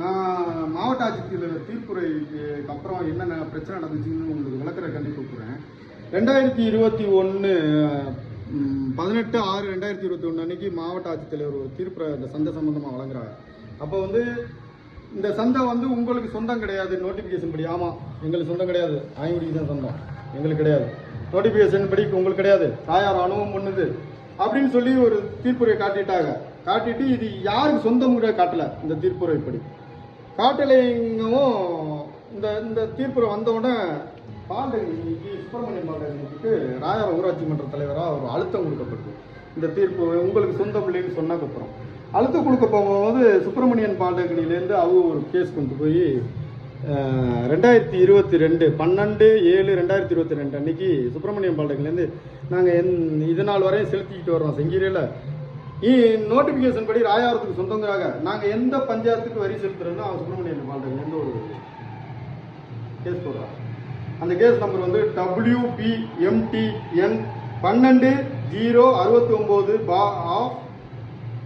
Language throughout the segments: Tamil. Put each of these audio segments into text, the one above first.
நான் மாவட்ட ஆட்சித்தலைவர் தீர்ப்புரைக்கு அப்புறம் என்னென்ன பிரச்சனை நடந்துச்சுன்னு உங்களுக்கு விளக்கிற கண்டி கூப்பிட்றேன். ரெண்டாயிரத்தி இருபத்தி ஒன்று பதினெட்டு ஆறு ரெண்டாயிரத்தி இருபத்தி ஒன்று அன்றைக்கி மாவட்ட ஆட்சித்தலைவர் ஒரு தீர்ப்புரை இந்த சந்தை சம்மந்தமாக வழங்குறாங்க அப்போ வந்து இந்த சந்தை வந்து உங்களுக்கு சொந்தம் கிடையாது நோட்டிஃபிகேஷன் படி. ஆமாம் எங்களுக்கு சொந்தம் கிடையாது. ஆய்வுடிக்கு தான் சொந்தம். எங்களுக்கு கிடையாது. நோட்டிஃபிகேஷன் படி உங்களுக்கு கிடையாது. தாயார் அனுபவம் பண்ணுது அப்படின்னு சொல்லி ஒரு தீர்ப்புரையை காட்டிட்டாங்க. காட்டிட்டு இது யாருக்கு சொந்தம் கூட காட்டலை இந்த தீர்ப்புரைப்படி காட்டலைங்கவும் இந்த இந்த தீர்ப்பு வந்த உடனே பாண்டகிரிக்கு சுப்பிரமணியம் பாண்டகிரிக்கு ராயார் ஊராட்சி மன்ற தலைவராக ஒரு அழுத்தம் கொடுக்கப்பட்டது இந்த தீர்ப்பு உங்களுக்கு சொந்த பிள்ளைன்னு சொன்னதுக்கப்புறம் அழுத்தம் கொடுக்க போகும்போது சுப்பிரமணியன் பாண்டகிரியிலேருந்து அவங்க ஒரு கேஸ் கொண்டு போய் ரெண்டாயிரத்தி இருபத்தி ரெண்டு பன்னெண்டு ஏழு ரெண்டாயிரத்தி இருபத்தி ரெண்டு அன்னைக்கு சுப்பிரமணியம் பாண்டகிரிலேருந்து நாங்கள் என் இது நாள் வரையும் செலுத்திக்கிட்டு வரோம் செங்கீரையில் நோட்டிஃபிகேஷன் படி ராயாரத்துக்கு சொந்தங்காக நாங்கள் எந்த பஞ்சாயத்துக்கு வரி செலுத்துறோம்னு அவன் சுப்பிரமணியன் பாண்டகிலேருந்து ஒரு கேஸ் போடுறான் அந்த கேஸ் நம்பர் வந்து டபிள்யூபிஎம்டிஎன் பன்னெண்டு ஜீரோ அறுபத்தி ஒம்பது பா ஆஃப்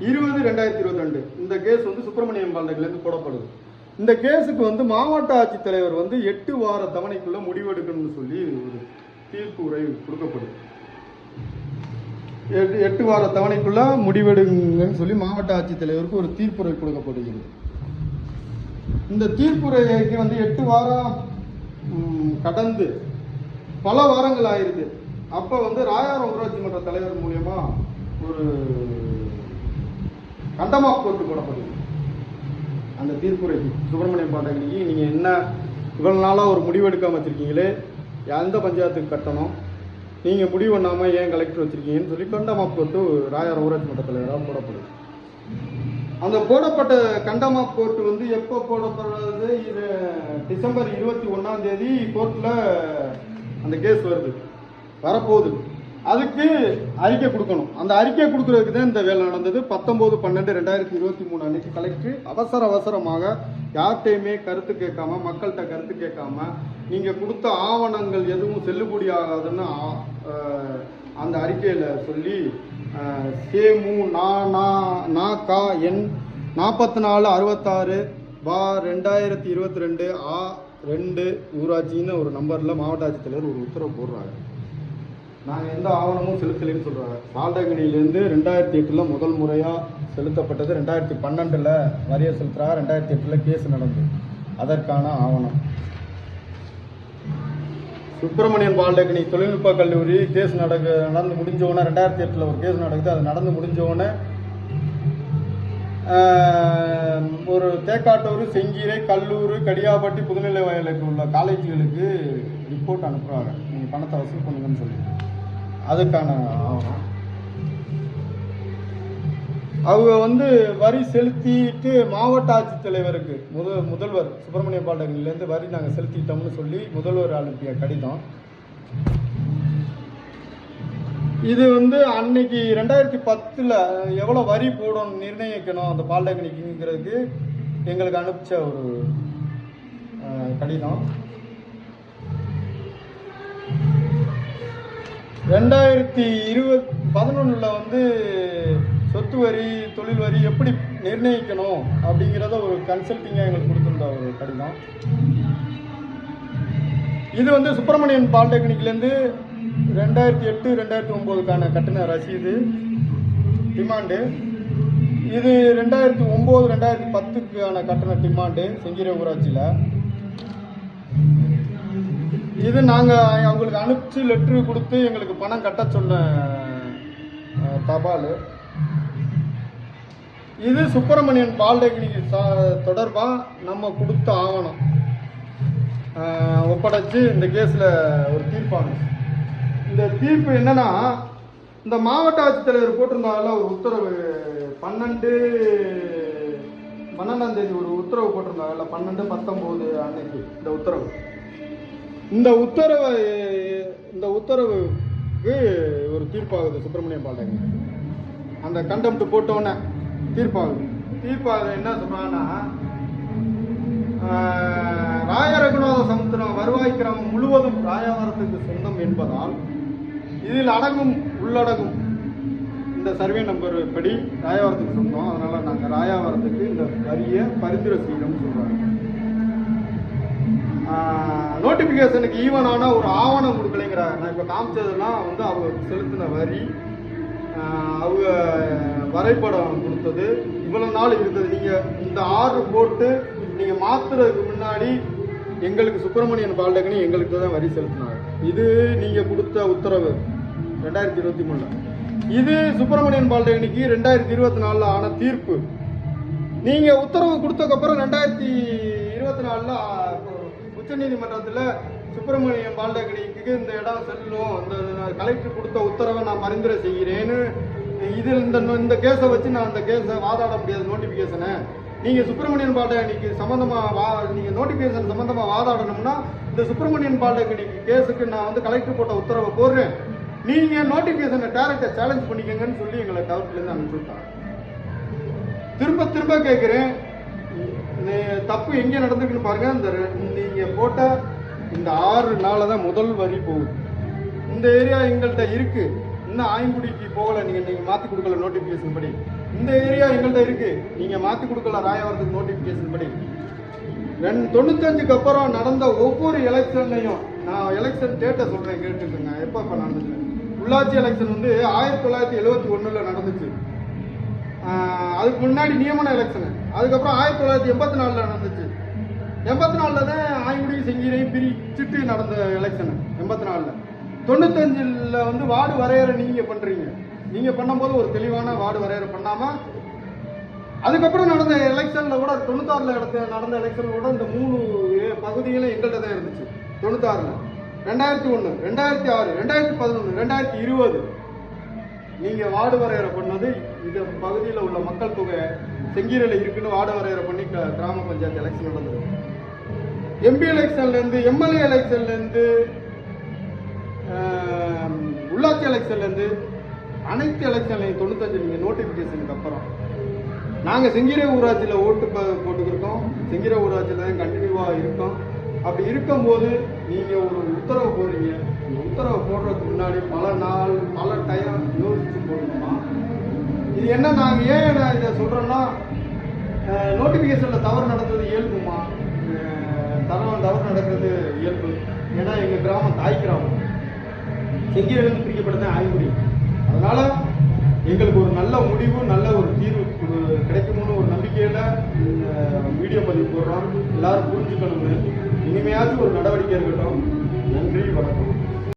இருபது ரெண்டாயிரத்தி இருபத்தி ரெண்டு இந்த கேஸ் வந்து சுப்பிரமணியம் பாண்டகிலேருந்து போடப்படுது. இந்த கேஸுக்கு வந்து மாவட்ட ஆட்சித்தலைவர் வந்து எட்டு வார தவணைக்குள்ளே முடிவெடுக்கணும்னு சொல்லி ஒரு தீர்ப்பு உரை கொடுக்கப்படுது. எட்டு எட்டு வார தவணைக்குள்ள முடிவெடுங்கன்னு சொல்லி மாவட்ட ஆட்சித்தலைவருக்கு ஒரு தீர்ப்புரை கொடுக்கப்படுகிறது. இந்த தீர்ப்புரைக்கு வந்து எட்டு வாரம் கடந்து பல வாரங்கள் ஆயிருது அப்போ வந்து ராயாரம் ஊராட்சி மன்ற தலைவர் மூலயமா ஒரு கண்டமா கோர்ட்டு போடப்படுது. அந்த தீர்ப்புரைக்கு. சுப்பிரமணியம் பாண்டகிரிக்கு நீங்கள் என்ன இவ்வளோ நாளாக ஒரு முடிவெடுக்காமல் வச்சுருக்கீங்களே எந்த பஞ்சாயத்துக்கு கட்டணும்? நீங்கள் முடிவு பண்ணாமல் ஏன் கலெக்டர் வச்சிருக்கீங்கன்னு சொல்லி கண்டமா கோர்ட்டு ராயர் ஊராட்சி மன்ற தலைவராக போடப்படுது. அந்த போடப்பட்ட கண்டமா கோர்ட்டு வந்து எப்போ போடப்படுறது இது டிசம்பர் இருபத்தி ஒன்றாம் தேதி கோர்ட்டில் அந்த கேஸ் வருது. வரப்போகுது. அதுக்கு அறிக்கை கொடுக்கணும். அந்த அறிக்கை கொடுக்கறதுக்கு தான் இந்த வேலை நடந்தது. பத்தொம்போது பன்னெண்டு ரெண்டாயிரத்தி இருபத்தி மூணு அன்னைக்கு கலெக்டர் அவசர அவசரமாக யார்கிட்டையுமே கருத்து கேட்காம மக்கள்கிட்ட கருத்து கேட்காம நீங்கள் கொடுத்த ஆவணங்கள் எதுவும் செல்லுபடி ஆகாதுன்னு ஆ- அந்த அறிக்கையில் சொல்லி சேமு நா நா நா கா எண் நாற்பத்தி நாலு அறுபத்தாறு பா ரெண்டாயிரத்தி இருபத்தி ரெண்டு ஆ ரெண்டு ஊராட்சின்னு ஒரு நம்பரில் மாவட்ட ஆட்சித்தலைவர் ஒரு உத்தரவு போடுறாங்க நாங்கள் எந்த ஆவணமும் செலுத்தலைன்னு சொல்கிறாங்க பால்டகனிலேருந்து ரெண்டாயிரத்தி எட்டில் முதல் முறையாக செலுத்தப்பட்டது. ரெண்டாயிரத்தி பன்னெண்டில் வரியை செலுத்துறாங்க. ரெண்டாயிரத்தி எட்டில் கேஸ் நடந்தது அதற்கான ஆவணம். சுப்பிரமணியன் பால்டெக்னிக் தொழில்நுட்ப கல்லூரி கேஸ் நடக்க நடந்து முடிஞ்சவொன்னே ரெண்டாயிரத்தி எட்டில் ஒரு கேஸ் நடக்குது. அது நடந்து முடிஞ்சவொடனே ஒரு தேக்காட்டூர் செங்கீரை கல்லூர் கடியாப்பட்டி புதுநிலை வயலுக்கு உள்ள காலேஜுகளுக்கு ரிப்போர்ட் அனுப்புகிறாங்க நீங்கள் பணத்தை வசூல் பண்ணுங்கன்னு சொல்லி அதுக்கான ஆவணம் அவங்க வந்து வரி செலுத்திட்டு மாவட்ட ஆட்சித்தலைவருக்கு முத முதல்வர் சுப்பிரமணிய பாண்டகன்லேருந்து வரி நாங்கள் செலுத்திட்டோம்னு சொல்லி முதல்வர் அனுப்பிய கடிதம். இது வந்து அன்னைக்கு ரெண்டாயிரத்தி பத்தில் எவ்வளோ வரி போடணும் நிர்ணயிக்கணும் அந்த பால்டெக்னிக்குங்கிறதுக்கு எங்களுக்கு அனுப்பிச்ச ஒரு கடிதம். ரெண்டாயிரத்தி இருபத் பதினொன்றில் வந்து சொத்து வரி தொழில் வரி எப்படி நிர்ணயிக்கணும் அப்படிங்கிறத ஒரு கன்சல்டிங்காக எங்களுக்கு கொடுத்துருந்த ஒரு கடிதம் இது வந்து சுப்பிரமணியன் பாலிடெக்னிக்லேருந்து ரெண்டாயிரத்தி எட்டு ரெண்டாயிரத்தி ஒம்போதுக்கான கட்டண ரசீது டிமாண்டு இது ரெண்டாயிரத்தி ஒம்பது ரெண்டாயிரத்தி பத்துக்கான கட்டண டிமாண்டு செங்கீரை ஊராட்சியில். இது நாங்கள் அவங்களுக்கு அனுப்பிச்சு லெட்ரு கொடுத்து எங்களுக்கு பணம் கட்ட சொன்ன தபால். இது சுப்பிரமணியன் பால்டெக்னிக் தொடர்பாக நம்ம கொடுத்த ஆவணம் ஒப்படைச்சு இந்த கேஸில் ஒரு தீர்ப்பாங்க இந்த தீர்ப்பு என்னன்னா இந்த மாவட்ட ஆட்சித்தலைவர் போட்டிருந்தாங்கல்ல ஒரு உத்தரவு பன்னெண்டு பன்னெண்டாம் தேதி ஒரு உத்தரவு போட்டிருந்தாங்கல்ல பன்னெண்டு பத்தொம்போது அன்னைக்கு இந்த உத்தரவு. இந்த உத்தரவை இந்த உத்தரவுக்கு ஒரு தீர்ப்பாகுது சுப்பிரமணியம் பாண்டங்க அந்த கண்டம்ட்டு போட்டோன்னே தீர்ப்பாகுது. தீர்ப்பாகுது என்ன சொல்றாங்கன்னா ராய ரகுநாத சமுத்திரம் வருவாய் கிராமம் முழுவதும் ராயவரத்துக்கு சொந்தம் என்பதால் இதில் அடங்கும் உள்ளடங்கும் இந்த சர்வே நம்பர் படி ராயவரத்துக்கு சொந்தம். அதனால் நாங்கள் ராயவரத்துக்கு இந்த வரியை பரிந்துரை செய்யணும்னு சொல்கிறாங்க நோட்டிஃபிகேஷனுக்கு ஈவனான ஒரு ஆவணம் கொடுக்கலைங்கிறாங்க. நான் இப்போ காமிச்சதெல்லாம் வந்து அவங்க செலுத்தின வரி அவங்க வரைபடம் கொடுத்தது. இவ்வளோ நாள் இருந்தது. நீங்கள் இந்த ஆர்டர் போட்டு நீங்கள் மாற்றுறதுக்கு முன்னாடி எங்களுக்கு சுப்பிரமணியன் பால்டகனி எங்களுக்கு தான் வரி செலுத்தினாங்க. இது நீங்கள் கொடுத்த உத்தரவு ரெண்டாயிரத்தி இருபத்தி மூணில். இது சுப்பிரமணியன் பால்டகனிக்கு ரெண்டாயிரத்தி இருபத்தி நாலில் ஆன தீர்ப்பு. நீங்கள் உத்தரவு கொடுத்தக்கப்புறம் ரெண்டாயிரத்தி இருபத்தி நாலில் உச்சநீதிமன்றத்தில் சுப்பிரமணியம் பால்டகனிக்கு இந்த இடம் செல்லும் அந்த கலெக்டர் கொடுத்த உத்தரவை நான் பரிந்துரை செய்கிறேன்னு இதில் இந்த இந்த கேஸை வச்சு நான் அந்த கேஸை வாதாட முடியாது நோட்டிஃபிகேஷனை நீங்கள் சுப்பிரமணியன் பால்டகனிக்கு சம்மந்தமாக வா நீங்கள் நோட்டிஃபிகேஷன் சம்மந்தமாக வாதாடணும்னா இந்த சுப்பிரமணியன் பால்டகனிக்கு கேஸுக்கு நான் வந்து கலெக்டர் போட்ட உத்தரவை போடுறேன். நீங்கள் நோட்டிஃபிகேஷனை டேரக்டாக சேலஞ்ச் பண்ணிக்கங்கன்னு சொல்லி எங்களை டவுட்லேருந்து அனுப்பிச்சு திரும்ப திரும்ப கேட்குறேன். தப்பு எங்கே நடந்திருக்குன்னு பாருங்க இந்த ரெ- நீங்க போட்ட இந்த ஆறு நாளில் தான் முதல் வரி போகுது. இந்த ஏரியா எங்கள்கிட்ட இருக்கு. இன்னும் ஆயங்குடிக்கு போகல நீங்க நீங்க மாத்தி கொடுக்கல நோட்டிபிகேஷன் படி. இந்த ஏரியா எங்கள்கிட்ட இருக்கு. நீங்க மாத்தி கொடுக்கல ராயவரத்துக்கு நோட்டிபிகேஷன் படி. ரெண்டு தொண்ணூத்தஞ்சுக்கு அப்புறம் நடந்த ஒவ்வொரு எலெக்ஷன்லையும் நான் எலெக்ஷன் டேட்டை சொல்றேன் கேட்டுக்கோங்க. எப்போ இப்போ நடந்துச்சு உள்ளாட்சி எலெக்ஷன் வந்து ஆயிரத்தி தொள்ளாயிரத்தி எழுபத்தி ஒண்ணுல நடந்துச்சு. அதுக்கு முன்னாடி நியமன எலெக்ஷனு அதுக்கப்புறம் ஆயிரத்தி தொள்ளாயிரத்தி எண்பத்தி நாலில் நடந்துச்சு. எண்பத்தி நாலில் தான் ஆய்குடி செங்கீரையும் பிரிச்சுட்டு நடந்த எலெக்ஷனு எண்பத்தி நாலில். தொண்ணூத்தஞ்சில் வந்து வார்டு வரையறை நீங்கள் பண்ணுறீங்க நீங்கள் பண்ணும்போது ஒரு தெளிவான வார்டு வரையறை பண்ணாமல் அதுக்கப்புறம் நடந்த எலெக்ஷனில் கூட தொண்ணூத்தாறில் நடந்த நடந்த எலெக்ஷனில் கூட இந்த மூணு பகுதிகளும் எங்கள்கிட்ட தான் இருந்துச்சு. தொண்ணூத்தாறில். ரெண்டாயிரத்தி ஒன்று ரெண்டாயிரத்தி ஆறு ரெண்டாயிரத்தி பதினொன்று ரெண்டாயிரத்தி இருபது. நீங்க வார்டு வரையறை பண்ணது இந்த பகுதியில் உள்ள மக்கள் தொகை செங்கீரில் இருக்குன்னு வார்டு வரையறை பண்ணி கிராம பஞ்சாயத்து எலெக்ஷன் நடந்தது. எம்பி எலெக்ஷன்லேருந்து எம்எல்ஏ எலெக்ஷன்லேருந்து உள்ளாட்சி எலெக்ஷன்லேருந்து அனைத்து எலெக்ஷன்லையும் தொண்ணூத்தஞ்சு நீங்கள் நோட்டிஃபிகேஷனுக்கு அப்புறம். நாங்கள் செங்கீரை ஊராட்சியில் ஓட்டு ப- போட்டுக்கிருக்கோம். செங்கீரை ஊராட்சியில் தான் கண்டினியூவாக இருக்கோம். அப்படி இருக்கும்போது நீங்கள் ஒரு உத்தரவு போடுறீங்க. அந்த உத்தரவு போடுறதுக்கு முன்னாடி பல நாள் பல டைம் யோசிச்சு போடணுமா இது என்ன நாங்கள் ஏன் நான் இதை சொல்கிறோன்னா நோட்டிஃபிகேஷனில் தவறு நடந்தது இயல்புமா? அஹ், தரம் தவறு நடக்கிறது இயல்பு. ஏன்னா எங்கள் கிராமம் தாய் கிராமம். செங்கிலிருந்து பிரிக்கப்பட்டதே ஆய்வுடி. அதனால் எங்களுக்கு ஒரு நல்ல முடிவு நல்ல ஒரு தீர்வு கு- கிடைக்கும்னு ஒரு நம்பிக்கையில் வீடியோ பதிவு போடுறோம். எல்லோரும் புரிஞ்சுக்கணும்னு இனிமையாச்சும் ஒரு நடவடிக்கை இருக்கட்டும் நன்றி வணக்கம்.